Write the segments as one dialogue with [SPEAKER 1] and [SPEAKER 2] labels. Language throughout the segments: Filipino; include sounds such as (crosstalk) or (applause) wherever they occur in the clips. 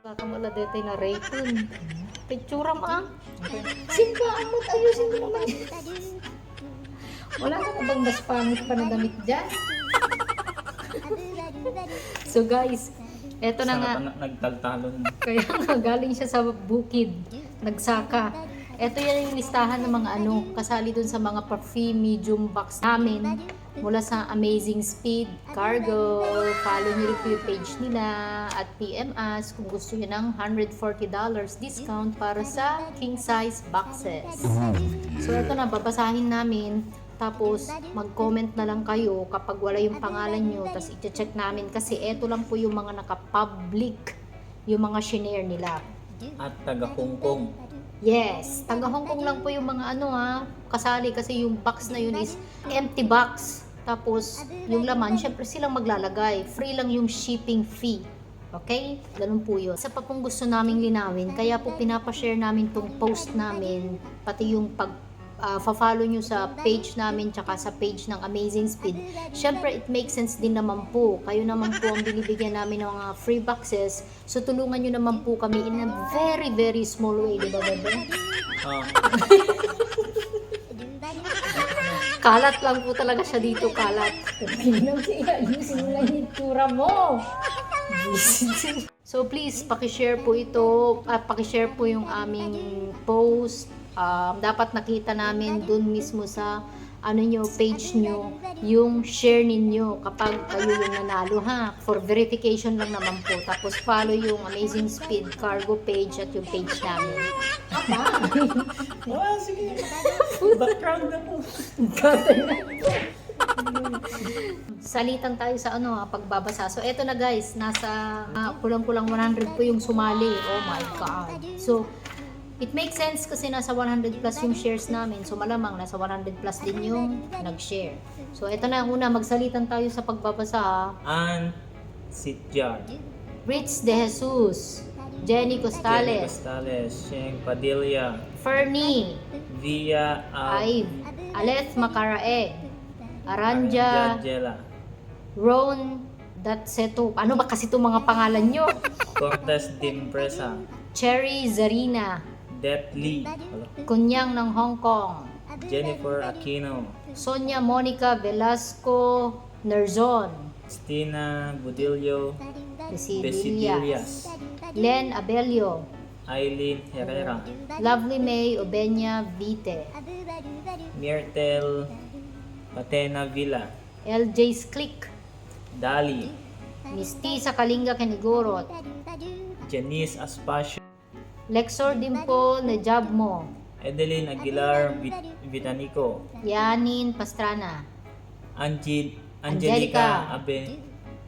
[SPEAKER 1] Baka wala dito na raycon. Picture mo ah. Simpa, ang ayusin mo naman. Wala ka na bang mas pangit pa na damit dyan? so guys, eto na nga.
[SPEAKER 2] Na nagtaltalon.
[SPEAKER 1] Kaya nga, galing siya sa bukid. Nagsaka. Ito yan yung listahan ng mga ano, kasali dun sa mga perfume medium box namin mula sa Amazing Speed Cargo. Follow nyo rin po yung page nila at PM us kung gusto nyo ng $140 discount para sa king size boxes. So ito na, babasahin namin. Tapos, mag-comment na lang kayo kapag wala yung pangalan nyo. Tapos, i-check namin. Kasi ito lang po yung mga naka-public, yung mga shinare nila.
[SPEAKER 2] At taga Hong Kong.
[SPEAKER 1] Yes, taga Hong Kong lang po yung mga ano ha, kasali kasi yung box na yun is empty box. Tapos, yung laman, syempre silang maglalagay. Free lang yung shipping fee. Okay? Ganun po yun. Sa pa pong gusto naming linawin, kaya po pinapashare namin tong post namin, pati yung pag ah, fa-follow nyo sa page namin tsaka sa page ng Amazing Speed. Syempre, it makes sense din naman po. Kayo naman po ang binibigyan namin ng mga free boxes. So, tulungan nyo naman po kami in a very, very small way. Di ba, Bebe?
[SPEAKER 2] Ah, (laughs)
[SPEAKER 1] Kalat lang po talaga siya dito, kalat. Ayusin mo lang yung tura mo. so please, pakishare po ito, at pakishare po yung aming post. Um, dapat nakita namin dun mismo sa ano nyo, page nyo, yung share ninyo kapag kayo yung nanalo ha. For verification lang naman po. Tapos follow yung Amazing Speed Cargo page at yung page namin.
[SPEAKER 2] ah, sige. (laughs) Background na po.
[SPEAKER 1] Salitan tayo sa ano ha, pagbabasa. So eto na guys, nasa ah, kulang-kulang 100 po yung sumali. Oh my god. So it makes sense kasi nasa 100 plus yung shares namin. So malamang nasa 100 plus din yung nag-share. So eto na una, magsalitan tayo sa pagbabasa ha.
[SPEAKER 2] An Sitjar.
[SPEAKER 1] Rich De Jesus, Jenny
[SPEAKER 2] Jenny
[SPEAKER 1] Costales,
[SPEAKER 2] Costales. Sheng Padilla.
[SPEAKER 1] Fernie,
[SPEAKER 2] Via Al
[SPEAKER 1] Aleth Macaraeg, Aranja,
[SPEAKER 2] Jela.
[SPEAKER 1] Ron Datseto. Ano ba kasi itong mga pangalan nyo?
[SPEAKER 2] Cortes Dimpresa.
[SPEAKER 1] Cherry Zarina,
[SPEAKER 2] Det Lee.
[SPEAKER 1] Kunyang ng Hong Kong,
[SPEAKER 2] Jennifer Aquino.
[SPEAKER 1] Sonia Monica Velasco Nerzon,
[SPEAKER 2] Stina Budillo.
[SPEAKER 1] Besidilias,
[SPEAKER 2] Besidilias.
[SPEAKER 1] Len Abelio,
[SPEAKER 2] Eileen Herrera.
[SPEAKER 1] Lovely May Obenya Vite,
[SPEAKER 2] Myrtle Patena Villa.
[SPEAKER 1] LJ's Click,
[SPEAKER 2] Dali.
[SPEAKER 1] Misty sa Kalinga Kenigorot,
[SPEAKER 2] Janice Aspacio.
[SPEAKER 1] Lexor din po na job mo,
[SPEAKER 2] Edeline Aguilar Vit- Vitanico.
[SPEAKER 1] Yanin Pastrana,
[SPEAKER 2] Angie
[SPEAKER 1] Angelica.
[SPEAKER 2] Angelica. Abe.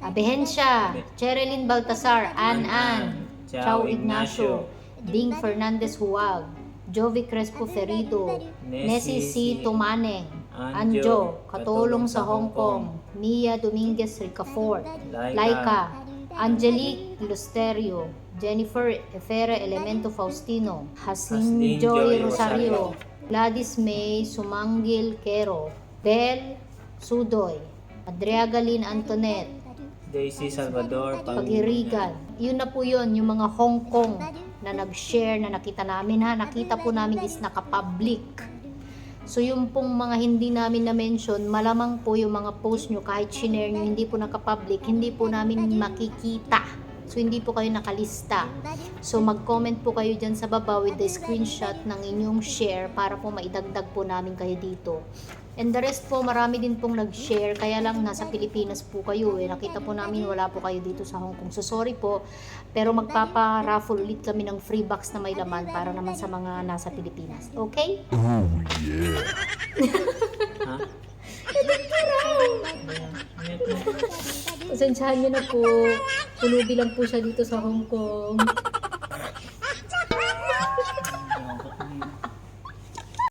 [SPEAKER 1] Abehensya, Cherilyn Baltasar, An An, Chao Ignacio, Ding Fernandez Huwag, Jovi Crespo Ferido, Nessie C. Tumaneng, Anjo, Katulong sa Hong Kong, Mia Dominguez Ricafort, Laika, Angelique Lusterio, Jennifer Efera Elemento Faustino, Hasin
[SPEAKER 2] Haslin
[SPEAKER 1] Joy
[SPEAKER 2] Rosario.
[SPEAKER 1] Gladys May Sumangil Quero, Del Sudoy, Adriagalin Antoinette,
[SPEAKER 2] Daisy Salvador Pag
[SPEAKER 1] Pagirigan. Yun na po yun, yung mga Hong Kong na nag-share na nakita namin ha. Nakita po namin is naka-public. So yung pong mga hindi namin na-mention, malamang po yung mga post nyo, kahit shinare nyo, hindi po naka-public, hindi po namin makikita. So hindi po kayo nakalista. So mag-comment po kayo dyan sa baba with the screenshot ng inyong share para po maidagdag po namin kayo dito. And the rest po, marami din pong nag-share, kaya lang nasa Pilipinas po kayo eh. Nakita po namin wala po kayo dito sa Hong Kong. So sorry po, pero magpapa-raffle ulit kami ng free box na may laman para naman sa mga nasa Pilipinas. Okay?
[SPEAKER 2] Ha?
[SPEAKER 1] Pasensyahan niyo na po. Pulubi lang po siya dito sa Hong Kong.